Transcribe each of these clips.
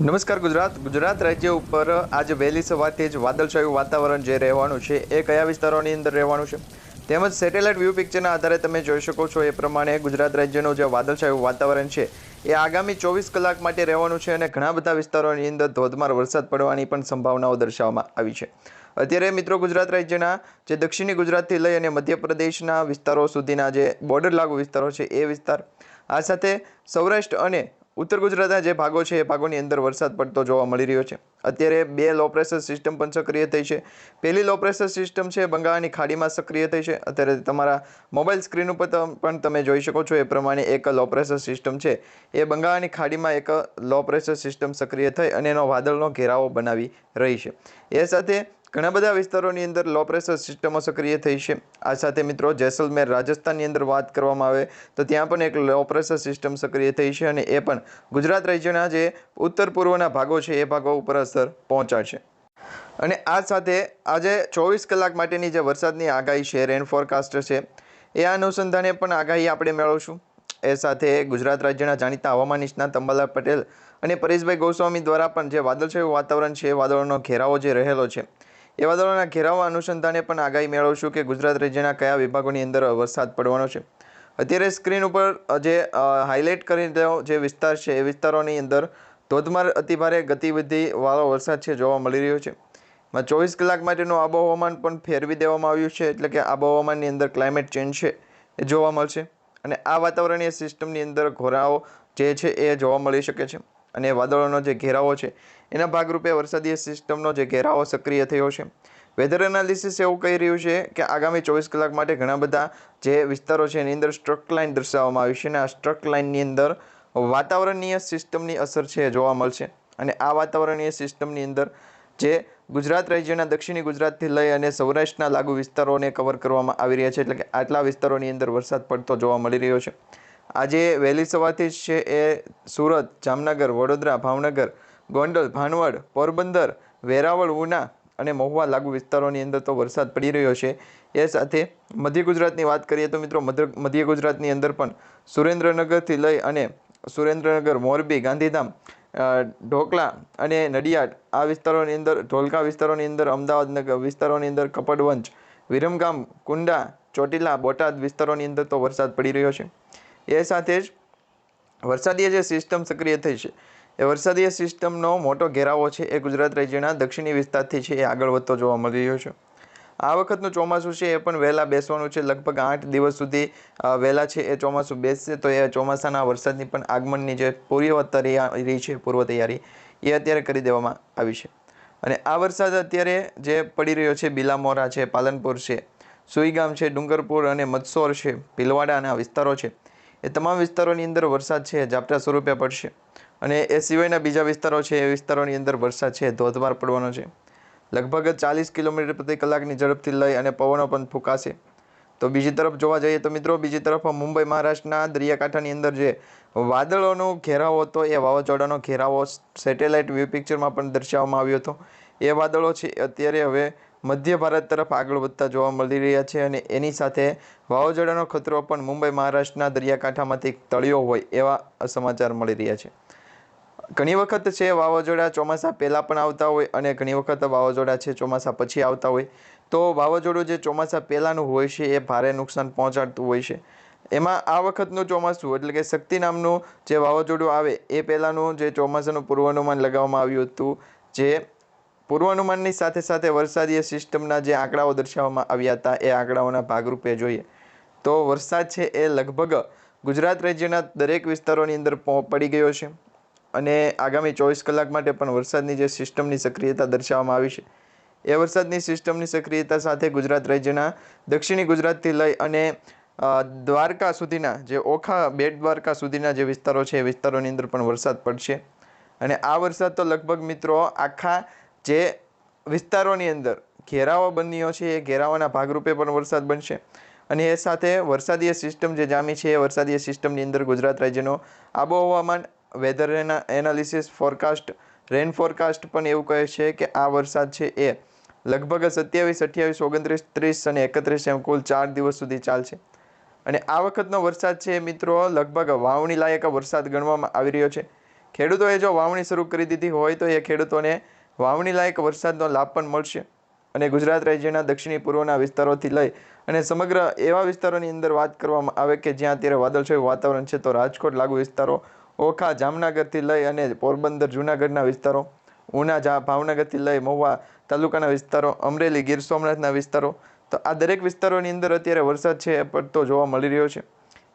નમસ્કાર ગુજરાત. ગુજરાત રાજ્ય ઉપર આજે વહેલી સવારથી જ વાદળછાયું વાતાવરણ જે રહેવાનું છે એ કયા વિસ્તારોની અંદર રહેવાનું છે? તેમજ સેટેલાઇટ વ્યૂ પિક્ચરના આધારે તમે જોઈ શકો છો એ પ્રમાણે ગુજરાત રાજ્યનું જે વાદળછાયું વાતાવરણ છે એ આગામી ચોવીસ કલાક માટે રહેવાનું છે અને ઘણા બધા વિસ્તારોની અંદર ધોધમાર વરસાદ પડવાની પણ સંભાવનાઓ દર્શાવવામાં આવી છે. અત્યારે મિત્રો ગુજરાત રાજ્યના જે દક્ષિણી ગુજરાતથી લઈ અને મધ્યપ્રદેશના વિસ્તારો સુધીના જે બોર્ડર લાગુ વિસ્તારો છે એ વિસ્તાર આ સાથે સૌરાષ્ટ્ર અને ઉત્તર ગુજરાતના જે ભાગો છે, એ ભાગોની અંદર વરસાદ પડતો જોવા મળી રહ્યો છે. અત્યારે બે લો પ્રેશર સિસ્ટમ પણ સક્રિય થઈ છે. પહેલી લો પ્રેશર સિસ્ટમ છે, બંગાળની ખાડીમાં સક્રિય થઈ છે. અત્યારે તમારા મોબાઈલ સ્ક્રીન ઉપર પણ તમે જોઈ શકો છો, એ પ્રમાણે એક લો પ્રેશર સિસ્ટમ છે. એ બંગાળની ખાડીમાં એક લો પ્રેશર સિસ્ટમ સક્રિય થઈ અને એનો વાદળનો ઘેરાવો બનાવી રહી છે. એ સાથે ઘણા બધા વિસ્તારોની અંદર લો પ્રેશર સિસ્ટમો સક્રિય થઈ છે. આ સાથે મિત્રો જેસલમેર રાજસ્થાનની અંદર વાત કરવામાં આવે તો ત્યાં પણ એક લો પ્રેશર સિસ્ટમ સક્રિય થઈ છે અને એ પણ ગુજરાત રાજ્યના જે ઉત્તર પૂર્વના ભાગો છે એ ભાગો ઉપર અસર પહોંચાડશે. અને આ સાથે આજે ચોવીસ કલાક માટેની જે વરસાદની આગાહી છે રેન ફોરકાસ્ટ છે, એ અનુસંધાને પણ આગાહી આપણે મેળવશું. એ સાથે ગુજરાત રાજ્યના જાણીતા હવામાન નિષ્ણાત અંબાલાલ પટેલ અને પરેશભાઈ ગોસ્વામી દ્વારા પણ જે વાદળછાયું વાતાવરણ છે વાદળોનો ઘેરાવો જે રહેલો છે એ વાદળોના ઘેરાવા અનુસંધાને પણ આગાહી મેળવશું કે ગુજરાત રાજ્યના કયા વિભાગોની અંદર વરસાદ પડવાનો છે. અત્યારે સ્ક્રીન ઉપર જે હાઇલાઇટ કરીને જે વિસ્તાર છે, એ વિસ્તારોની અંદર ધોધમાર અતિભારે ગતિવિધિવાળો વરસાદ છે જોવા મળી રહ્યો છે. માં ચોવીસ કલાક માટેનું આબોહવામાન પણ ફેરવી દેવામાં આવ્યું છે, એટલે કે આબોહવામાનની અંદર ક્લાઇમેટ ચેન્જ છે એ જોવા મળશે. અને આ વાતાવરણીય સિસ્ટમની અંદર ઘોરાઓ જે છે એ જોવા મળી શકે છે. અને વાદળોનો જે ઘેરાવો છે, એના ભાગરૂપે વરસાદીય સિસ્ટમનો જે ઘેરાવો સક્રિય થયો છે. વેધર એનાલિસિસ એવું કહી રહ્યું છે કે આગામી ચોવીસ કલાક માટે ઘણા બધા જે વિસ્તારો છે, એની અંદર સ્ટ્રક લાઇન દર્શાવવામાં આવી છે અને આ સ્ટ્રક લાઇનની અંદર વાતાવરણીય સિસ્ટમની અસર છે જોવા મળશે. અને આ વાતાવરણીય સિસ્ટમની અંદર જે ગુજરાત રાજ્યના દક્ષિણી ગુજરાતથી લઈ અને સૌરાષ્ટ્રના લાગુ વિસ્તારોને કવર કરવામાં આવી રહ્યા છે, એટલે કે આટલા વિસ્તારોની અંદર વરસાદ પડતો જોવા મળી રહ્યો છે. આજે વહેલી સવારથી જ છે એ સુરત, જામનગર, વડોદરા, ભાવનગર, ગોંડલ, ભાનવડ, પોરબંદર, વેરાવળ, ઉના અને મહુવા લાગુ વિસ્તારોની અંદર તો વરસાદ પડી રહ્યો છે. એ સાથે મધ્ય ગુજરાતની વાત કરીએ તો મિત્રો મધ્ય ગુજરાતની અંદર પણ સુરેન્દ્રનગરથી લઈ અને સુરેન્દ્રનગર, મોરબી, ગાંધીધામ ઢોકળા અને નડિયાદ આ વિસ્તારોની અંદર, ઢોલકા વિસ્તારોની અંદર અમદાવાદનગર વિસ્તારોની અંદર, કપડવંજ, વિરમગામ, કુંડા, ચોટીલા, બોટાદ વિસ્તારોની અંદર તો વરસાદ પડી રહ્યો છે. એ સાથે જ વરસાદીય જે સિસ્ટમ સક્રિય થઈ છે, એ વરસાદીય સિસ્ટમનો મોટો ઘેરાવો છે એ ગુજરાત રાજ્યના દક્ષિણી વિસ્તારથી છે એ આગળ વધતો જોવા મળી રહ્યો છે. આ વખતનું ચોમાસું છે એ પણ વહેલા બેસવાનું છે, લગભગ આઠ દિવસ સુધી વહેલા છે એ ચોમાસું બેસશે તો એ ચોમાસાના વરસાદની પણ આગમનની જે પૂર્વ તૈયારી છે, પૂર્વ તૈયારી, એ અત્યારે કરી દેવામાં આવી છે. અને આ વરસાદ અત્યારે જે પડી રહ્યો છે, બિલામોરા છે, પાલનપુર છે, સુઈગામ છે, ડુંગરપુર અને મદસોર છે ભીલવાડાના વિસ્તારો છે એ તમામ વિસ્તારોની અંદર વરસાદ છે, ઝાપટા સ્વરૂપે પડશે. અને એ સિવાયના બીજા વિસ્તારો છે, એ વિસ્તારોની અંદર વરસાદ છે, ધોધમાર પડવાનો છે. લગભગ ચાલીસ કિલોમીટર પ્રતિ કલાકની ઝડપથી લઈ અને પવનો પણ ફૂંકાશે. તો બીજી તરફ જોવા જઈએ તો મિત્રો, બીજી તરફ મુંબઈ, મહારાષ્ટ્રના દરિયાકાંઠાની અંદર જે વાદળોનો ઘેરાવો હતો, એ વાવાઝોડાનો ઘેરાવો સેટેલાઇટ વ્યૂ પિક્ચરમાં પણ દર્શાવવામાં આવ્યો હતો. એ વાદળો છે અત્યારે હવે મધ્ય ભારત તરફ આગળ વધતા જોવા મળી રહ્યા છે અને એની સાથે વાવાઝોડાનો ખતરો પણ મુંબઈ મહારાષ્ટ્રના દરિયાકાંઠામાંથી તળિયો હોય એવા સમાચાર મળી રહ્યા છે. ઘણી વખત છે વાવાઝોડા ચોમાસા પહેલાં પણ આવતા હોય અને ઘણી વખત વાવાઝોડા છે ચોમાસા પછી આવતા હોય. તો વાવાઝોડું જે ચોમાસા પહેલાંનું હોય છે એ ભારે નુકસાન પહોંચાડતું હોય છે. એમાં આ વખતનું ચોમાસું એટલે કે શક્તિ નામનું જે વાવાઝોડું આવે એ પહેલાંનું જે ચોમાસાનું પૂર્વાનુમાન લગાવવામાં આવ્યું હતું, જે પૂર્વાનુમાનની સાથે સાથે વરસાદીય સિસ્ટમના જે આંકડાઓ દર્શાવવામાં આવ્યા હતા, એ આંકડાઓના ભાગરૂપે જોઈએ તો વરસાદ છે એ લગભગ ગુજરાત રાજ્યના દરેક વિસ્તારોની અંદર પડી ગયો છે અને આગામી ચોવીસ કલાક માટે પણ વરસાદની જે સિસ્ટમની સક્રિયતા દર્શાવવામાં આવી છે. એ વરસાદની સિસ્ટમની સક્રિયતા સાથે ગુજરાત રાજ્યના દક્ષિણી ગુજરાતથી લઈ અને દ્વારકા સુધીના જે ઓખા બેટ દ્વારકા સુધીના જે વિસ્તારો છે, એ વિસ્તારોની અંદર પણ વરસાદ પડશે. અને આ વરસાદ તો લગભગ મિત્રો આખા જે વિસ્તારોની અંદર ઘેરાવો બન્યો છે, એ ઘેરાવાના ભાગરૂપે પણ વરસાદ બનશે. અને એ સાથે વરસાદીય સિસ્ટમ જે જામી છે, એ વરસાદીય સિસ્ટમની અંદર ગુજરાત રાજ્યનો આબોહવામાન weather analysis forecast, rain forecast પણ એવું કહે છે કે આ વરસાદ છે એ લગભગ સત્યાવીસ, અઠ્યાવીસ, ઓગણત્રીસ, ત્રીસ અને એકત્રીસ એમ કુલ ચાર દિવસ સુધી ચાલશે. અને આ વખતનો વરસાદ છે મિત્રો લગભગ વાવણી લાયક વરસાદ ગણવામાં આવી રહ્યો છે. ખેડૂતોએ જો વાવણી શરૂ કરી દીધી હોય તો એ ખેડૂતોને વાવણી લાયક વરસાદનો લાભ પણ મળશે અને ગુજરાત રાજ્યના દક્ષિણી પૂર્વના વિસ્તારોથી લઈ અને સમગ્ર એવા વિસ્તારોની અંદર વાત કરવામાં આવે કે જ્યાં અત્યારે વાદળછાયું વાતાવરણ છે, તો રાજકોટ લાગુ વિસ્તારો, ઓખા, જામનગરથી લઈ અને પોરબંદર, જૂનાગઢના વિસ્તારો, ઉના, જા, ભાવનગરથી લઈ મહુવા તાલુકાના વિસ્તારો, અમરેલી, ગીર સોમનાથના વિસ્તારો, તો આ દરેક વિસ્તારોની અંદર અત્યારે વરસાદ છે એ પડતો જોવા મળી રહ્યો છે.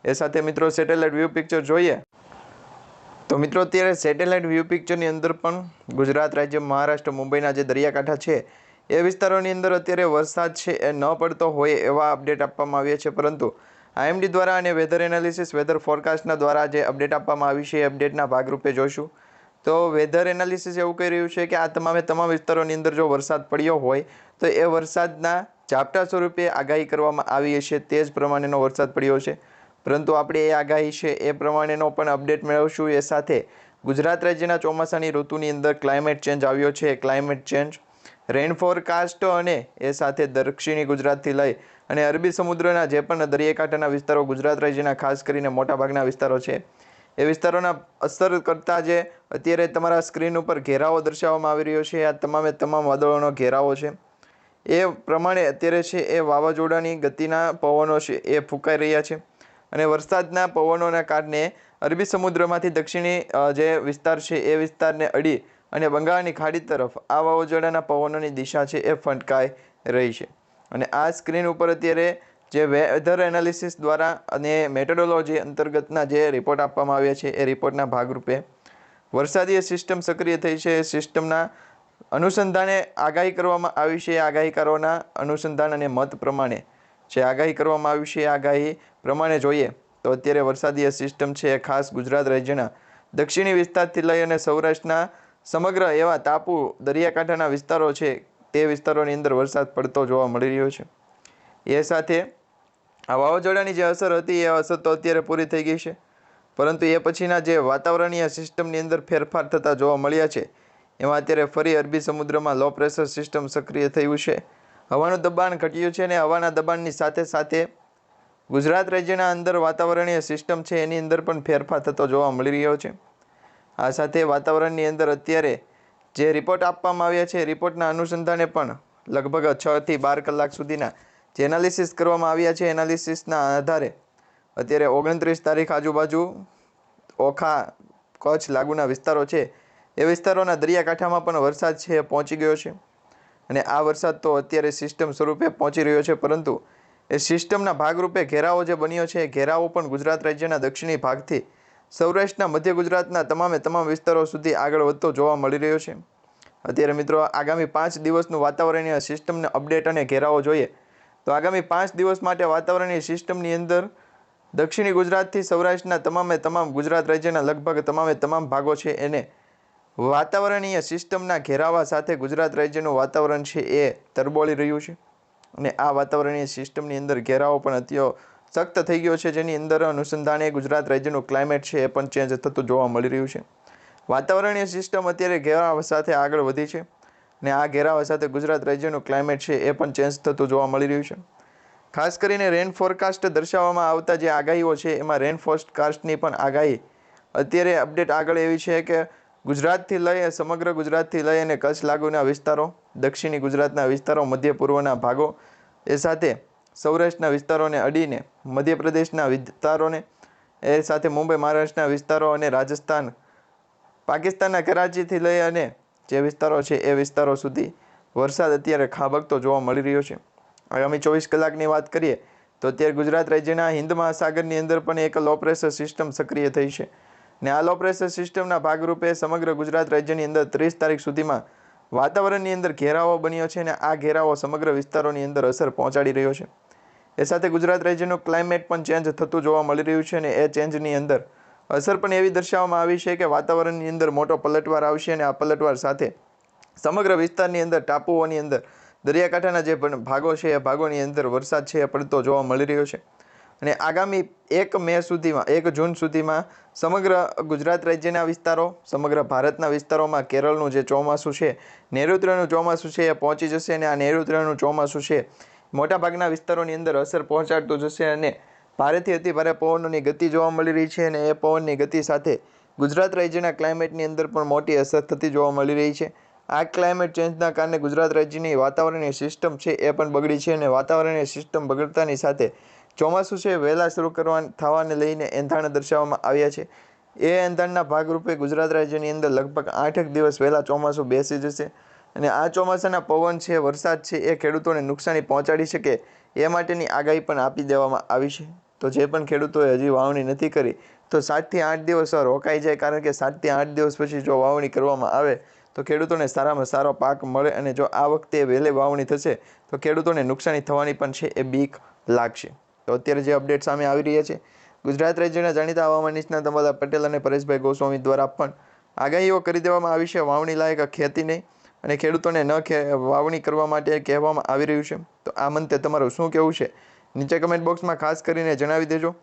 એ સાથે મિત્રો સેટેલાઇટ વ્યૂ પિક્ચર જોઈએ. તો મિત્રો અત્યારે સેટેલાઇટ વ્યૂ પિક્ચરની અંદર પણ ગુજરાત રાજ્ય મહારાષ્ટ્ર મુંબઈના જે દરિયાકાંઠા છે, એ વિસ્તારોની અંદર અત્યારે વરસાદ છે એ ન પડતો હોય એવા અપડેટ આપવામાં આવ્યા છે. પરંતુ આઈએમડી દ્વારા અને વેધર એનાલિસિસ, વેધર ફોરકાસ્ટના દ્વારા જે અપડેટ આપવામાં આવી છે એ અપડેટના ભાગરૂપે જોઈશું. તો વેધર એનાલિસિસ એવું કહી રહ્યું છે કે આ તમામે તમામ વિસ્તારોની અંદર જો વરસાદ પડ્યો હોય, તો એ વરસાદના ઝાપટા સ્વરૂપે આગાહી કરવામાં આવી છે. તે જ પ્રમાણેનો વરસાદ પડ્યો છે. પરંતુ આપણે એ આગાહી છે એ પ્રમાણેનો પણ અપડેટ મેળવશું. એ સાથે ગુજરાત રાજ્યના ચોમાસાની ઋતુની અંદર ક્લાઇમેટ ચેન્જ આવ્યો છે. ક્લાઇમેટ ચેન્જ રેન ફોરકાસ્ટ અને એ સાથે દક્ષિણી ગુજરાતથી લઈ અને અરબી સમુદ્રના જે પણ દરિયાકાંઠાના વિસ્તારો ગુજરાત રાજ્યના ખાસ કરીને મોટાભાગના વિસ્તારો છે, એ વિસ્તારોના અસર કરતા જે અત્યારે તમારા સ્ક્રીન ઉપર ઘેરાવો દર્શાવવામાં આવી રહ્યો છે. આ તમામે તમામ વાદળોનો ઘેરાવો છે. એ પ્રમાણે અત્યારે છે એ વાવાઝોડાની ગતિના પવનો છે એ ફૂંકાઈ રહ્યા છે. અને વરસાદના પવનોના કારણે અરબી સમુદ્રમાંથી દક્ષિણી જે વિસ્તાર છે એ વિસ્તારને અડી અને બંગાળની ખાડી તરફ આ વાવાઝોડાના પવનોની દિશા છે એ ફંટકાઈ રહી છે. અને આ સ્ક્રીન ઉપર અત્યારે જે વેધર એનાલિસિસ દ્વારા અને મેટોડોલોજી અંતર્ગતના જે રિપોર્ટ આપવામાં આવ્યા છે, એ રિપોર્ટના ભાગરૂપે વરસાદીય સિસ્ટમ સક્રિય થઈ છે. સિસ્ટમના અનુસંધાને આગાહી કરવામાં આવી છે. આગાહીકારોના અનુસંધાન અને મત પ્રમાણે જે આગાહી કરવામાં આવી છે આગાહી પ્રમાણે જોઈએ તો અત્યારે વરસાદીય સિસ્ટમ છે એ ખાસ ગુજરાત રાજ્યના દક્ષિણી વિસ્તારથી લઈ અને સૌરાષ્ટ્રના સમગ્ર એવા તાપુ દરિયાકાંઠાના વિસ્તારો છે તે વિસ્તારોની અંદર વરસાદ પડતો જોવા મળી રહ્યો છે. એ સાથે આ વાવાઝોડાની જે અસર હતી એ અસર તો અત્યારે પૂરી થઈ ગઈ છે. પરંતુ એ પછીના જે વાતાવરણીય સિસ્ટમની અંદર ફેરફાર થતા જોવા મળ્યા છે, એમાં અત્યારે ફરી અરબી સમુદ્રમાં લો પ્રેશર સિસ્ટમ સક્રિય થયું છે. હવાનું દબાણ ઘટ્યું છે અને હવાના દબાણની સાથે સાથે ગુજરાત રાજ્યના અંદર વાતાવરણીય સિસ્ટમ છે, એની અંદર પણ ફેરફાર થતો જોવા મળી રહ્યો છે. આ સાથે વાતાવરણની અંદર અત્યારે જે રિપોર્ટ આપવામાં આવ્યા છે રિપોર્ટના અનુસંધાને પણ લગભગ છ થી બાર કલાક સુધીના જે એનાલિસિસ કરવામાં આવ્યા છે એનાલિસિસના આધારે અત્યારે ઓગણત્રીસ તારીખ આજુબાજુ ઓખા, કચ્છ લાગુના વિસ્તારો છે. એ વિસ્તારોના દરિયાકાંઠામાં પણ વરસાદ છે, પહોંચી ગયો છે. અને આ વરસાદ તો અત્યારે સિસ્ટમ સ્વરૂપે પહોંચી રહ્યો છે, પરંતુ એ સિસ્ટમના ભાગરૂપે ઘેરાવો જે બન્યો છે, એ ઘેરાવો પણ ગુજરાત રાજ્યના દક્ષિણી ભાગથી સૌરાષ્ટ્રના મધ્ય ગુજરાતના તમામે તમામ વિસ્તારો સુધી આગળ વધતો જોવા મળી રહ્યો છે. અત્યારે મિત્રો, આગામી પાંચ દિવસનું વાતાવરણીય સિસ્ટમને અપડેટ અને ઘેરાવો જોઈએ. તો આગામી પાંચ દિવસ માટે વાતાવરણીય સિસ્ટમની અંદર દક્ષિણી ગુજરાતથી સૌરાષ્ટ્રના તમામે તમામ ગુજરાત રાજ્યના લગભગ તમામે તમામ ભાગો છે, એને વાતાવરણીય સિસ્ટમના ઘેરાવા સાથે ગુજરાત રાજ્યનું વાતાવરણ છે, એ તરબોળી રહ્યું છે. અને આ વાતાવરણીય સિસ્ટમની અંદર ઘેરાવો પણ અત્યો સખ્ત થઈ ગયો છે. જેની અંદર અનુસંધાને ગુજરાત રાજ્યનું ક્લાઇમેટ છે એ પણ ચેન્જ થતું જોવા મળી રહ્યું છે. વાતાવરણીય સિસ્ટમ અત્યારે ઘેરાવા સાથે આગળ વધી છે અને આ ઘેરાવા સાથે ગુજરાત રાજ્યનું ક્લાઇમેટ છે એ પણ ચેન્જ થતું જોવા મળી રહ્યું છે. ખાસ કરીને રેન ફોરકાસ્ટ દર્શાવવામાં આવતા જે આગાહીઓ છે, એમાં રેન ફોરકાસ્ટની પણ આગાહી અત્યારે અપડેટ આગળ એવી છે કે ગુજરાતથી લઈ સમગ્ર ગુજરાતથી લઈ અને કચ્છ લાગુના વિસ્તારો, દક્ષિણી ગુજરાતના વિસ્તારો મધ્ય પૂર્વના ભાગો, એ સાથે સૌરાષ્ટ્રના વિસ્તારોને અડીને મધ્યપ્રદેશના વિસ્તારોને, એ સાથે મુંબઈ, મહારાષ્ટ્રના વિસ્તારો અને રાજસ્થાન, પાકિસ્તાનના કરાચીથી લઈ અને જે વિસ્તારો છે એ વિસ્તારો સુધી વરસાદ અત્યારે ખાબકતો જોવા મળી રહ્યો છે. આગામી ચોવીસ કલાકની વાત કરીએ તો અત્યારે ગુજરાત રાજ્યના હિન્દ મહાસાગરની અંદર પણ એક લો પ્રેશર સિસ્ટમ સક્રિય થઈ છે. ને આ લો પ્રેશર સિસ્ટમના ભાગરૂપે સમગ્ર ગુજરાત રાજ્યની અંદર ત્રીસ તારીખ સુધીમાં વાતાવરણની અંદર ઘેરાવો બન્યો છે અને આ ઘેરાવો સમગ્ર વિસ્તારોની અંદર અસર પહોંચાડી રહ્યો છે. એ સાથે ગુજરાત રાજ્યનું ક્લાઇમેટ પણ ચેન્જ થતું જોવા મળી રહ્યું છે અને એ ચેન્જની અંદર અસર પણ એવી દર્શાવવામાં આવી છે કે વાતાવરણની અંદર મોટો પલટવાર આવશે અને આ પલટવાર સાથે સમગ્ર વિસ્તારની અંદર ટાપુઓની અંદર દરિયાકાંઠાના જે ભાગો છે એ ભાગોની અંદર વરસાદ છે એ પડતો જોવા મળી રહ્યો છે. અને આગામી એક મે સુધીમાં, એક જૂન સુધીમાં સમગ્ર ગુજરાત રાજ્યના વિસ્તારો, સમગ્ર ભારતના વિસ્તારોમાં કેરળનું જે ચોમાસું છે નૈઋત્યનું ચોમાસું છે એ પહોંચી જશે અને આ નૈઋત્યનું ચોમાસું છે, મોટાભાગના વિસ્તારોની અંદર અસર પહોંચાડતું જશે અને ભારેથી અતિભારે પવનોની ગતિ જોવા મળી રહી છે અને એ પવનની ગતિ સાથે ગુજરાત રાજ્યના ક્લાઇમેટની અંદર પણ મોટી અસર થતી જોવા મળી રહી છે. આ ક્લાઇમેટ ચેન્જના કારણે ગુજરાત રાજ્યની વાતાવરણીય સિસ્ટમ છે એ પણ બગડી છે અને વાતાવરણીય સિસ્ટમ બગડતાની સાથે ચોમાસું છે વહેલા શરૂ કરવા થવાને લઈને એંધાણ દર્શાવવામાં આવ્યા છે. એ એંધાણના ભાગરૂપે ગુજરાત રાજ્યની અંદર લગભગ આઠેક દિવસ વહેલા ચોમાસું બેસી જશે અને આ ચોમાસાના પવન છે, વરસાદ છે એ ખેડૂતોને નુકસાની પહોંચાડી શકે એ માટેની આગાહી પણ આપી દેવામાં આવી છે. તો જે પણ ખેડૂતોએ હજી વાવણી નથી કરી, તો સાતથી આઠ દિવસ રોકાઈ જાય કારણ કે સાતથી આઠ દિવસ પછી જો વાવણી કરવામાં આવે તો ખેડૂતોને સારામાં સારો પાક મળે અને જો આ વખતે વહેલે વાવણી થશે, તો ખેડૂતોને નુકસાની થવાની પણ છે એ બીક લાગશે. તો અત્યારે જે અપડેટ સામે આવી રહ્યા છે, ગુજરાત રાજ્યના જાણીતા હવામાન નિષ્ણાત અંબાલા પટેલ અને પરેશભાઈ ગોસ્વામી દ્વારા પણ આગાહીઓ કરી દેવામાં આવી છે. વાવણી લાયક ખેતી નહીં અને ખેડૂતોને ન ખે, વાવણી કરવા માટે કહેવામાં આવી રહ્યું છે. તો આ મંતે તમારું શું કહેવું છે? નીચે કમેન્ટ બોક્સમાં ખાસ કરીને જણાવી દેજો.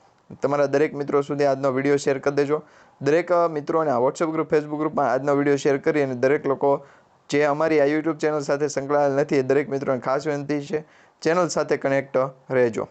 તમારા દરેક મિત્રો સુધી આજનો વીડિયો શેર કરી દેજો. દરેક મિત્રોને વોટ્સઅપ ગ્રુપ ફેસબુક ગ્રુપમાં આજનો વીડિયો શેર કરી અને દરેક લોકો જે અમારી આ યુટ્યુબ ચેનલ સાથે સંકળાયેલ નથી એ દરેક મિત્રોને ખાસ વિનંતી છે. ચેનલ સાથે કનેક્ટ રહેજો.